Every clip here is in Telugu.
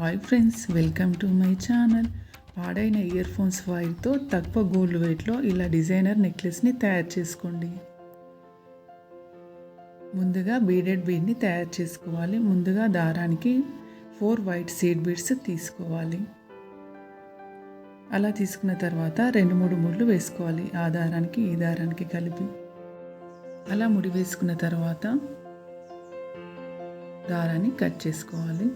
Hi friends welcome to my channel పాడైన ఇయర్ ఫోన్స్ వైర్తో తక్కువ గోల్డ్ వెయిట్లో ఇలా డిజైనర్ నెక్లెస్ని తయారు చేసుకోండి. ముందుగా బీడెడ్ బీడ్ని తయారు చేసుకోవాలి. ముందుగా దారానికి ఫోర్ వైట్ సీడ్ బీడ్స్ తీసుకోవాలి. అలా తీసుకున్న తర్వాత రెండు మూడు ముళ్ళు వేసుకోవాలి. ఆ దారానికి ఈ దారానికి కలిపి. అలా ముడి వేసుకున్న తర్వాత దారాన్ని కట్ చేసుకోవాలి.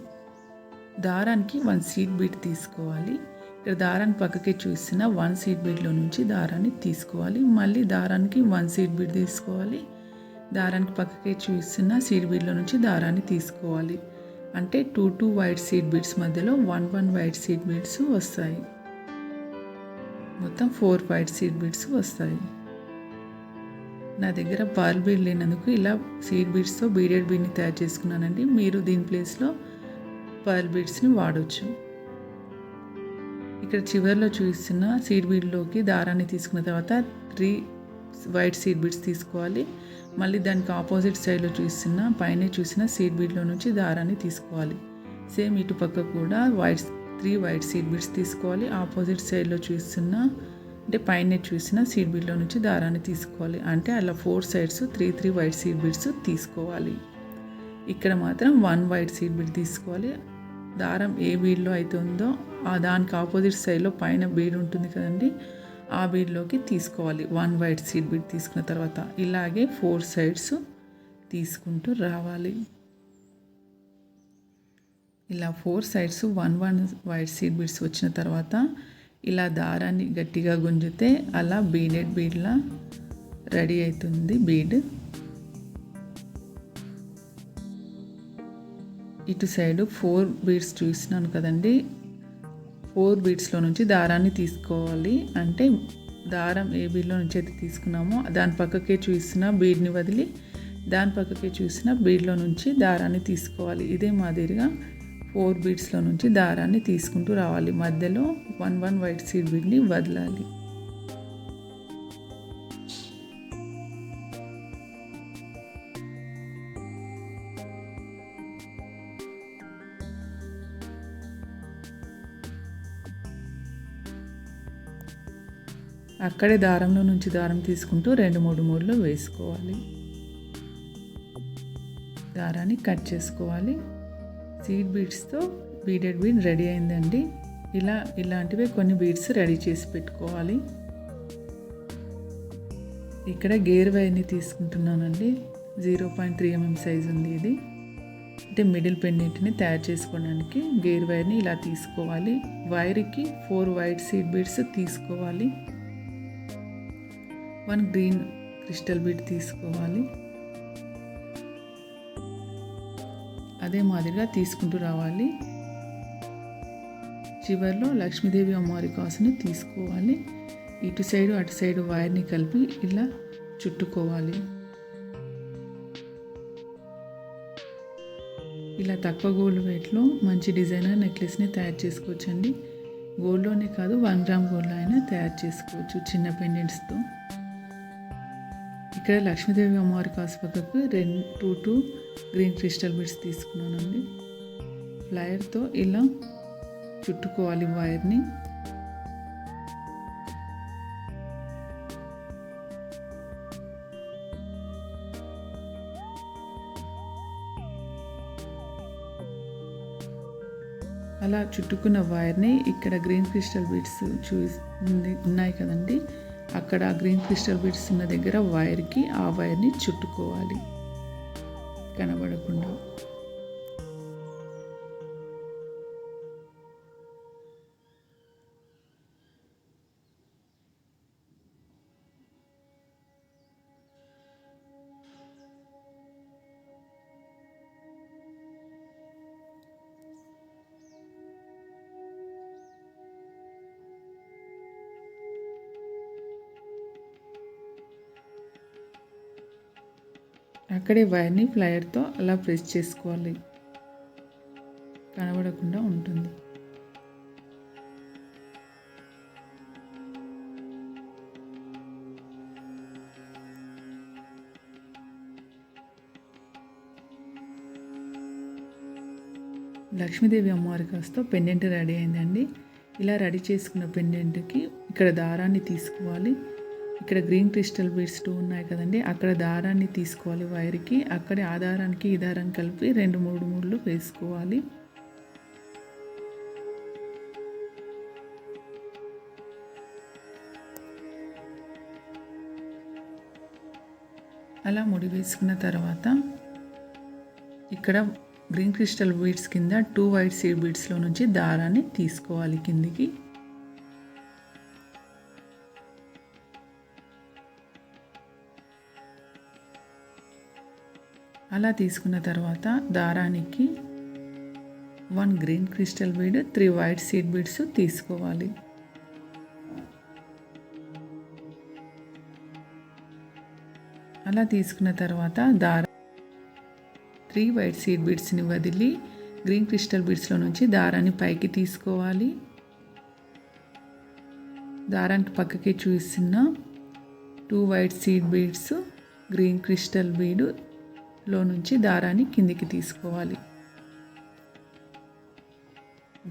దారానికి వన్ సీడ్ బీట్ తీసుకోవాలి. ఇక్కడ దారాన్ని పక్కకి చూసిన వన్ సీడ్ బీడ్లో నుంచి దారాన్ని తీసుకోవాలి. మళ్ళీ దారానికి వన్ సీడ్ బీట్ తీసుకోవాలి. దారానికి పక్కకి చూసిన సీడ్ బీడ్లో నుంచి దారాన్ని తీసుకోవాలి. అంటే two two white seed beads మధ్యలో one one white seed beads వస్తాయి. మొత్తం ఫోర్ వైట్ సీడ్ బీడ్స్ వస్తాయి. నా దగ్గర పర్ల్ బీడ్ లేనందుకు ఇలా సీడ్ బీడ్స్తో బీడెడ్ బీడ్ని తయారు చేసుకున్నానండి. మీరు దీని ప్లేస్లో పర్ల్ బీడ్స్ని వాడవచ్చు ఇక్కడ చివరిలో చూస్తున్న సీడ్ బీడ్లోకి దారాన్ని తీసుకున్న తర్వాత త్రీ వైట్ సీడ్ బీడ్స్ తీసుకోవాలి. మళ్ళీ దానికి ఆపోజిట్ సైడ్లో చూస్తున్న పైన చూసిన సీడ్ బీడ్లో నుంచి దారాన్ని తీసుకోవాలి. సేమ్ ఇటు పక్క కూడా white three white seed beads తీసుకోవాలి. ఆపోజిట్ సైడ్లో చూస్తున్న అంటే పైన చూసిన సీడ్ బీడ్లో నుంచి దారాన్ని తీసుకోవాలి. అంటే అలా four sides three three white seed beads తీసుకోవాలి. ఇక్కడ మాత్రం వన్ వైట్ సీడ్ బీడ్ తీసుకోవాలి. దారం ఏ బీడ్లో అయితే ఉందో ఆ దానికి ఆపోజిట్ సైడ్లో పైన బీడ్ ఉంటుంది కదండి ఆ బీడ్లోకి తీసుకోవాలి. వన్ వైట్ సీడ్ బీడ్ తీసుకున్న తర్వాత ఇలాగే ఫోర్ సైడ్స్ తీసుకుంటూ రావాలి. ఇలా four sides one one white seed beads వచ్చిన తర్వాత ఇలా దారాన్ని గట్టిగా గుంజితే అలా బీడెడ్ బీడ్లా రెడీ అవుతుంది బీడ్. ఇటు సైడ్ ఫోర్ బీడ్స్ చూసినాను కదండి. ఫోర్ బీడ్స్లో నుంచి దారాన్ని తీసుకోవాలి. అంటే దారం ఏ బీడ్లో నుంచి అయితే తీసుకున్నామో దాని పక్కకే చూసిన బీడ్ని వదిలి దాని పక్కకే చూసిన బీడ్లో నుంచి దారాన్ని తీసుకోవాలి. ఇదే మాదిరిగా ఫోర్ బీడ్స్లో నుంచి దారాన్ని తీసుకుంటూ రావాలి. మధ్యలో వన్ వన్ వైట్ సీడ్ బీడ్ని వదలాలి. అక్కడే దారంలో నుంచి దారం తీసుకుంటూ రెండు మూడు మూడులో వేసుకోవాలి. దారాన్ని కట్ చేసుకోవాలి. సీడ్ బీడ్స్తో బీడెడ్ బీడ్ రెడీ అయిందండి. ఇలా ఇలాంటివే కొన్ని బీడ్స్ రెడీ చేసి పెట్టుకోవాలి. ఇక్కడ గేర్ వైర్ని తీసుకుంటున్నానండి. Zero point three MM size ఉంది ఇది. అంటే మిడిల్ పెండెంట్ని తయారు చేసుకోవడానికి గేర్ వైర్ని ఇలా తీసుకోవాలి. వైర్కి ఫోర్ వైట్ సీడ్ బీడ్స్ తీసుకోవాలి. వన్ గ్రీన్ క్రిస్టల్ బీట్ తీసుకోవాలి. అదే మాదిరిగా తీసుకుంటూ రావాలి. చివరిలో లక్ష్మీదేవి అమ్మవారి కాసుని తీసుకోవాలి. ఇటు సైడు అటు సైడు వైర్ని కలిపి ఇలా చుట్టుకోవాలి. ఇలా తక్కువ గోల్డ్ వెయిట్లో మంచి డిజైనర్ నెక్లెస్ని తయారు చేసుకోవచ్చండి. గోల్డ్లోనే కాదు వన్ గ్రామ్ గోల్డ్ అయినా తయారు చేసుకోవచ్చు చిన్న పెండెంట్స్తో. ఇక్కడ లక్ష్మీదేవి అమ్మవారి కాసుపక్కకు రెండు two two green crystal beads తీసుకున్నానండి. ఫ్లయర్తో ఇలా చుట్టుకోవాలి వైర్ని. అలా చుట్టుకున్న వైర్ని ఇక్కడ గ్రీన్ క్రిస్టల్ బీడ్స్ చూ ఉన్నాయి కదండి. అక్కడ గ్రీన్ క్రిస్టల్ బీడ్స్ ఉన్న దగ్గర వైర్కి ఆ వైర్ని చుట్టుకోవాలి. కనబడకుండా. అక్కడే వైర్ని ఫ్లయర్తో అలా ప్రెస్ చేసుకోవాలి. కనబడకుండా ఉంటుంది. లక్ష్మీదేవి అమ్మవారి కాస్త పెండెంట్ రెడీ అయిందండి. ఇలా రెడీ చేసుకున్న పెండెంట్కి ఇక్కడ దారాన్ని తీసుకోవాలి. ఇక్కడ గ్రీన్ క్రిస్టల్ బీడ్స్ టూ ఉన్నాయి కదండి. అక్కడ దారాన్ని తీసుకోవాలి వైర్కి. అక్కడ ఆ దారానికి ఈ దారం కలిపి రెండు మూడు మూడులు వేసుకోవాలి. అలా ముడి వేసుకున్న తర్వాత ఇక్కడ గ్రీన్ క్రిస్టల్ బీడ్స్ కింద టూ వైట్ సీడ్ బీడ్స్లో నుంచి దారాన్ని తీసుకోవాలి కిందికి. అలా తీసుకున్న తర్వాత దారానికి one green crystal bead three white seed beads తీసుకోవాలి. అలా తీసుకున్న తర్వాత దార త్రీ వైట్ సీడ్ బీడ్స్ని వదిలి గ్రీన్ క్రిస్టల్ బీడ్స్లో నుంచి దారాన్ని పైకి తీసుకోవాలి. దారానికి పక్కకి చూసిన two white seed beads green crystal లో నుంచి దారాన్ని కిందికి తీసుకోవాలి.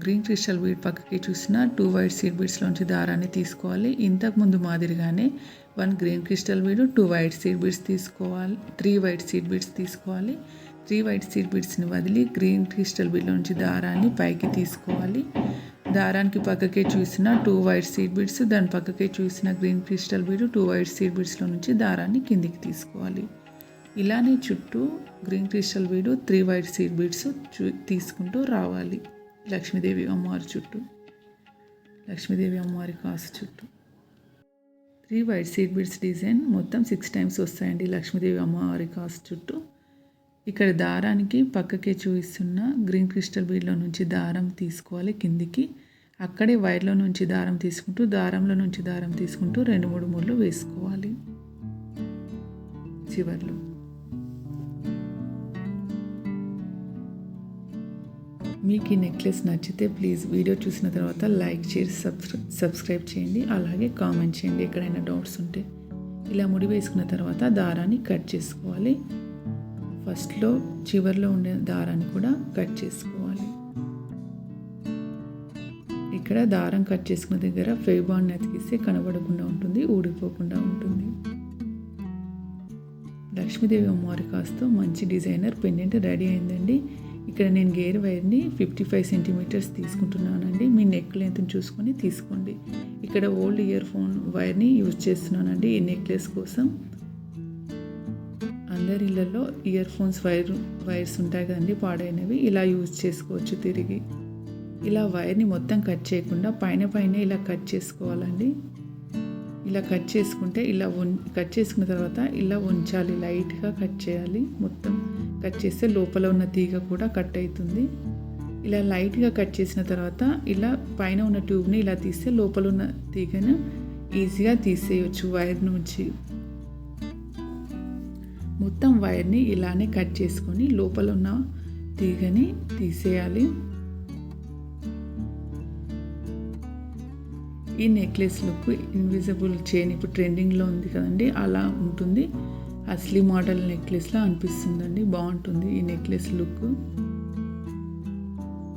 గ్రీన్ క్రిస్టల్ బీడ్ పక్కకి చూసిన టూ వైట్ సీడ్ బీడ్స్లోంచి దారాన్ని తీసుకోవాలి. ఇంతకుముందు మాదిరిగానే one green crystal bead two white seed beads తీసుకోవాలి త్రీ వైట్ సీడ్ బీడ్స్ తీసుకోవాలి. త్రీ వైట్ సీడ్ బీడ్స్ని వదిలి గ్రీన్ క్రిస్టల్ బీడ్లోంచి దారాన్ని పైకి తీసుకోవాలి. దారానికి పక్కకే చూసిన టూ వైట్ సీడ్ బీడ్స్ దాని పక్కకే చూసిన green crystal bead two white seed బీడ్స్లో నుంచి దారాన్ని కిందికి తీసుకోవాలి. ఇలానే చుట్టూ green crystal bead three white seed beads చూ తీసుకుంటూ రావాలి. లక్ష్మీదేవి అమ్మవారి చుట్టూ. లక్ష్మీదేవి అమ్మవారి కాసు చుట్టూ. Three white seed beads design మొత్తం సిక్స్ టైమ్స్ వస్తాయండి లక్ష్మీదేవి అమ్మవారి కాసు చుట్టూ. ఇక్కడ దారానికి పక్కకే చూపిస్తున్న గ్రీన్ క్రిస్టల్ బీడ్లో నుంచి దారం తీసుకోవాలి కిందికి. అక్కడే వైర్లో నుంచి దారం తీసుకుంటూ దారంలో నుంచి దారం తీసుకుంటూ రెండు మూడు మూడులు వేసుకోవాలి. చివర్లో. మీకు ఈ నెక్లెస్ నచ్చితే ప్లీజ్ వీడియో చూసిన తర్వాత లైక్ చేసి సబ్స్క్రైబ్ చేయండి అలాగే కామెంట్ చేయండి ఎక్కడైనా డౌట్స్ ఉంటే. ఇలా ముడి వేసుకున్న తర్వాత దారాన్ని కట్ చేసుకోవాలి. ఫస్ట్లో చివరిలో ఉండే దారాన్ని కూడా కట్ చేసుకోవాలి. ఇక్కడ దారం కట్ చేసుకున్న దగ్గర ఫేబాన్ అతికిస్తే కనబడకుండా ఉంటుంది ఊడిపోకుండా ఉంటుంది. లక్ష్మీదేవి అమ్మవారి కాస్త మంచి డిజైనర్ పెండెంట్ రెడీ అయిందండి. ఇక్కడ నేను గేర్ వైర్ని ఫిఫ్టీ ఫైవ్ సెంటీమీటర్స్ తీసుకుంటున్నానండి. మీ నెక్ లెంత్ని చూసుకొని తీసుకోండి. ఇక్కడ ఓల్డ్ ఇయర్ ఫోన్ వైర్ని యూజ్ చేస్తున్నానండి ఈ నెక్లెస్ కోసం. అందరి ఇళ్ళల్లో ఇయర్ ఫోన్స్ వైర్ వైర్స్ ఉంటాయి కదండి పాడైనవి. ఇలా యూజ్ చేసుకోవచ్చు తిరిగి. ఇలా వైర్ని మొత్తం కట్ చేయకుండా పైన పైన ఇలా కట్ చేసుకోవాలండి. ఇలా కట్ చేసుకుంటే ఇలా కట్ చేసుకున్న తర్వాత ఇలా ఉంచాలి. లైట్గా కట్ చేయాలి మొత్తం. కట్ చేస్తే లోపల ఉన్న తీగ కూడా కట్ అవుతుంది. ఇలా లైట్గా కట్ చేసిన తర్వాత ఇలా పైన ఉన్న ట్యూబ్ని ఇలా తీస్తే లోపల ఉన్న తీగను ఈజీగా తీసేయచ్చు వైర్ నుంచి. మొత్తం వైర్ని ఇలానే కట్ చేసుకొని లోపల ఉన్న తీగని తీసేయాలి. ఈ నెక్లెస్ లుక్ ఇన్విజిబుల్ చైన్ ఇప్పుడు ట్రెండింగ్లో ఉంది కదండి అలా ఉంటుంది. అసలీ మోడల్ నెక్లెస్లా అనిపిస్తుందండి. బాగుంటుంది ఈ నెక్లెస్ లుక్.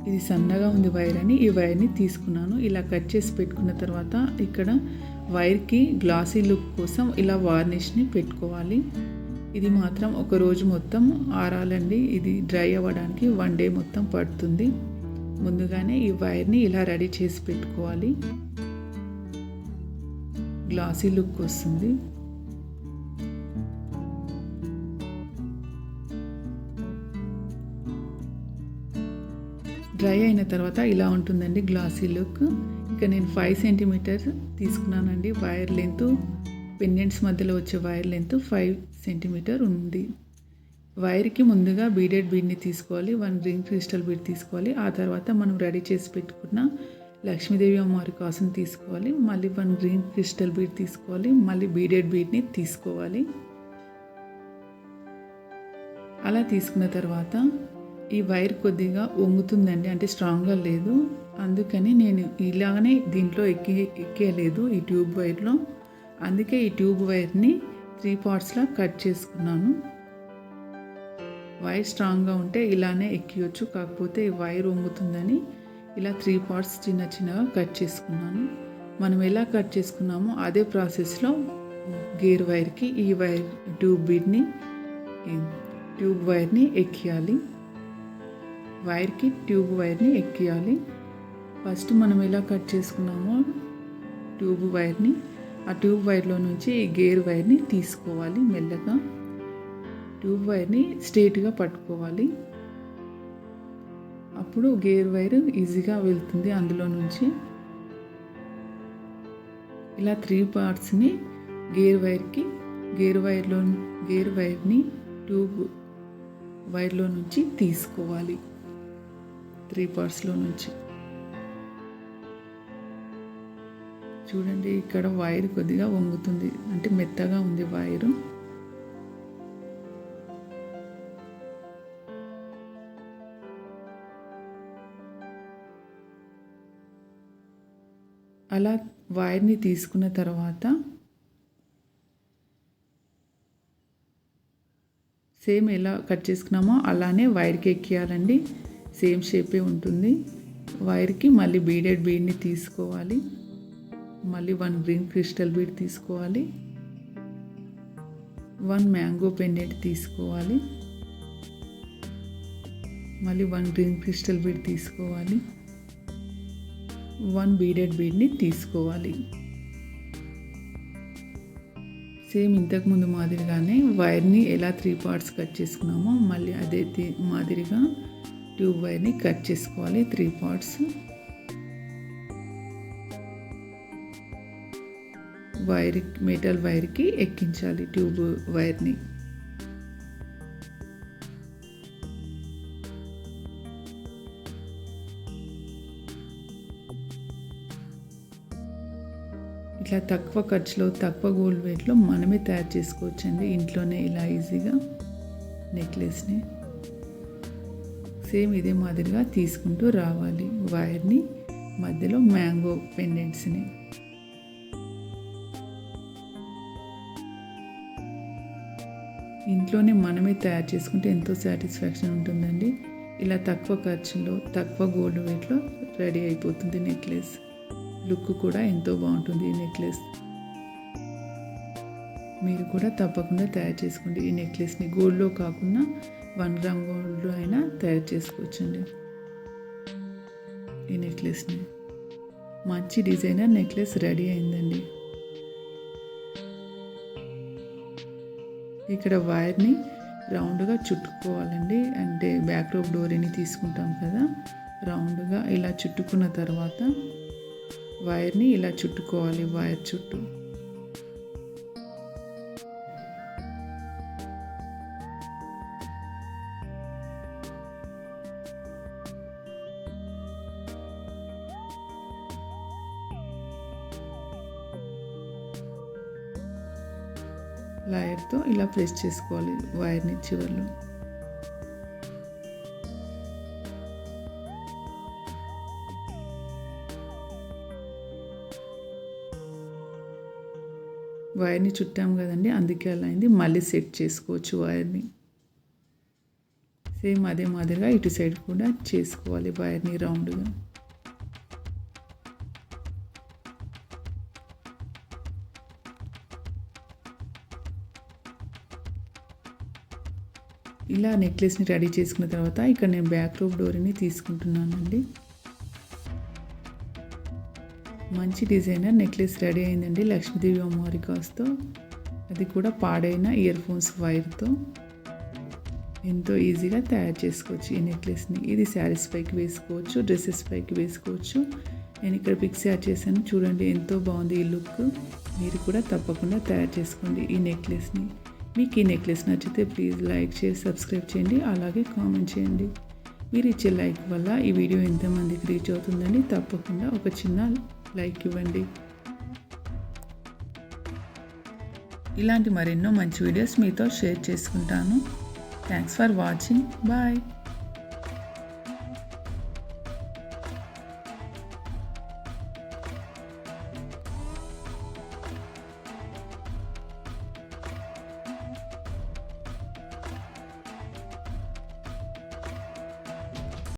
ఇది సన్నగా ఉంది వైర్ అని ఈ వైర్ని తీసుకున్నాను. ఇలా కట్ చేసి పెట్టుకున్న తర్వాత ఇక్కడ వైర్కి గ్లాసీ లుక్ కోసం ఇలా వార్నిష్ని పెట్టుకోవాలి. ఇది మాత్రం ఒక రోజు మొత్తం ఆరాలండి. ఇది డ్రై అవ్వడానికి వన్ డే మొత్తం పడుతుంది. ముందుగానే ఈ వైర్ని ఇలా రెడీ చేసి పెట్టుకోవాలి. గ్లాసీ లుక్ వస్తుంది. డ్రై అయిన తర్వాత ఇలా ఉంటుందండి గ్లాసీ లుక్. ఇక నేను ఫైవ్ సెంటీమీటర్ తీసుకున్నానండి వైర్ లెంత్. పెండెంట్స్ మధ్యలో వచ్చే వైర్ లెంత్ ఫైవ్ సెంటీమీటర్ ఉంది. వైర్కి ముందుగా బీడెడ్ బీడ్ని తీసుకోవాలి వన్ గ్రీన్ క్రిస్టల్ బీడ్ తీసుకోవాలి. ఆ తర్వాత మనం రెడీ చేసి పెట్టుకున్న లక్ష్మీదేవి అమ్మవారి కోసం తీసుకోవాలి. మళ్ళీ వన్ గ్రీన్ క్రిస్టల్ బీడ్ తీసుకోవాలి. మళ్ళీ బీడెడ్ బీడ్ని తీసుకోవాలి. అలా తీసుకున్న తర్వాత ఈ వైర్ కొద్దిగా వంగుతుందండి అంటే స్ట్రాంగ్గా లేదు. అందుకని నేను ఇలాగనే దీంట్లో ఎక్కి ఎక్కేయలేదు ఈ ట్యూబ్ వైర్లో. అందుకే ఈ ట్యూబ్ వైర్ని త్రీ పార్ట్స్లా కట్ చేసుకున్నాను. వైర్ స్ట్రాంగ్గా ఉంటే ఇలానే ఎక్కియొచ్చు కాకపోతే ఈ వైర్ వంగుతుందని ఇలా త్రీ పార్ట్స్ చిన్న చిన్నగా కట్ చేసుకున్నాను. మనం ఎలా కట్ చేసుకున్నామో అదే ప్రాసెస్లో గేర్ వైర్కి ఈ వైర్ ట్యూబ్ బీడ్ని ట్యూబ్ వైర్ని ఎక్కియాలి. వైర్కి ట్యూబ్ వైర్ని ఎక్కియాలి. ఫస్ట్ మనం ఎలా కట్ చేసుకున్నామో ట్యూబ్ వైర్ని ఆ ట్యూబ్ వైర్లో నుంచి ఈ గేర్ వైర్ని తీసుకోవాలి మెల్లగా. ట్యూబ్ వైర్ని స్ట్రేట్గా పట్టుకోవాలి. అప్పుడు గేర్ వైర్ ఈజీగా వెళ్తుంది అందులో నుంచి. ఇలా త్రీ పార్ట్స్ని గేర్ వైర్కి గేర్ వైర్లో గేర్ వైర్ని ట్యూబ్ వైర్లో నుంచి తీసుకోవాలి. త్రీ పార్ట్స్లో నుంచి. చూడండి ఇక్కడ వైర్ కొద్దిగా వంగుతుంది. అంటే మెత్తగా ఉంది వైరు. అలా వైర్ని తీసుకున్న తర్వాత సేమ్ ఎలా కట్ చేసుకున్నామో అలానే వైర్కి ఎక్కియాలండి. సేమ్ షేపే ఉంటుంది. వైర్కి మళ్ళీ బీడెడ్ బీడ్ని తీసుకోవాలి. మళ్ళీ వన్ గ్రీన్ క్రిస్టల్ బీడ్ తీసుకోవాలి. వన్ మ్యాంగో పెండెంట్ తీసుకోవాలి. మళ్ళీ వన్ గ్రీన్ క్రిస్టల్ బీడ్ తీసుకోవాలి. వన్ బీడెడ్ బీడ్ని తీసుకోవాలి. సేమ్ ఇంతకుముందు మాదిరిగానే వైర్ని ఎలా త్రీ పార్ట్స్ కట్ చేసుకున్నామో మళ్ళీ అదే మాదిరిగా ట్యూబ్ వైర్ని కట్ చేసుకోవాలి త్రీ పార్ట్స్. వైర్ మెటల్ వైర్కి ఎక్కించాలి ట్యూబ్ వైర్ని. ఇట్లా తక్కువ ఖర్చులో తక్కువ గోల్డ్ వెయిట్లో మనమే తయారు చేసుకోవచ్చండి. ఇంట్లోనే ఇలా ఈజీగా నెక్లెస్ని. సేమ్ ఇదే మాదిరిగా తీసుకుంటూ రావాలి. వైర్ని మధ్యలో మ్యాంగో పెండెంట్స్ని. ఇంట్లోనే మనమే తయారు చేసుకుంటే ఎంతో సాటిస్ఫాక్షన్ ఉంటుందండి. ఇలా తక్కువ ఖర్చులో తక్కువ గోల్డ్ వెయిట్లో రెడీ అయిపోతుంది నెక్లెస్. లుక్ కూడా ఎంతో బాగుంటుంది ఈ నెక్లెస్. మీరు కూడా తప్పకుండా తయారు చేసుకోండి ఈ నెక్లెస్ని. గోల్డ్లో కాకుండా వన్ గ్రామ్ అయినా తయారు చేసుకోవచ్చండి. ఈ నెక్లెస్ని. మంచి డిజైనర్ నెక్లెస్ రెడీ అయిందండి. ఇక్కడ వైర్ని రౌండ్గా చుట్టుకోవాలండి. అంటే బ్యాక్ రోప్ డోరీని తీసుకుంటాం కదా రౌండ్గా ఇలా చుట్టుకున్న తర్వాత వైర్ని ఇలా చుట్టుకోవాలి వైర్ చుట్టూ. లాయర్తో ఇలా ప్రెస్ చేసుకోవాలి వైర్ని చివర్లో. వైర్ని చుట్టాము కదండి అందుకే అలా అయింది. మళ్ళీ సెట్ చేసుకోవచ్చు వైర్ని. సేమ్ అదే మాదిరిగా ఇటు సైడ్ కూడా చేసుకోవాలి వైర్ని రౌండ్గా. ఇలా నెక్లెస్ని రెడీ చేసుకున్న తర్వాత ఇక్కడ నేను బ్యాక్ రూప్ డోరీని తీసుకుంటున్నానండి. మంచి డిజైనర్ నెక్లెస్ రెడీ అయిందండి లక్ష్మీదేవి అమ్మవారి కాస్తో. అది కూడా పాడైన ఇయర్ ఫోన్స్ వైర్తో. ఎంతో ఈజీగా తయారు చేసుకోవచ్చు ఈ నెక్లెస్ని. ఇది శారీస్ పైకి వేసుకోవచ్చు డ్రెస్సెస్ పైకి వేసుకోవచ్చు. నేను ఇక్కడ పిక్స్ యాడ్ చేశాను. చూడండి ఎంతో బాగుంది ఈ లుక్. మీరు కూడా తప్పకుండా తయారు చేసుకోండి ఈ నెక్లెస్ని. మీకు ఈ నెక్లెస్ నచ్చితే ప్లీజ్ లైక్ చేసి సబ్స్క్రైబ్ చేయండి అలాగే కామెంట్ చేయండి. మీరు ఇచ్చే లైక్ వల్ల ఈ వీడియో ఎంతమందికి రీచ్ అవుతుందని తప్పకుండా ఒక చిన్న లైక్ ఇవ్వండి. ఇలాంటి మరెన్నో మంచి వీడియోస్ మీతో షేర్ చేసుకుంటాను. Thanks for watching bye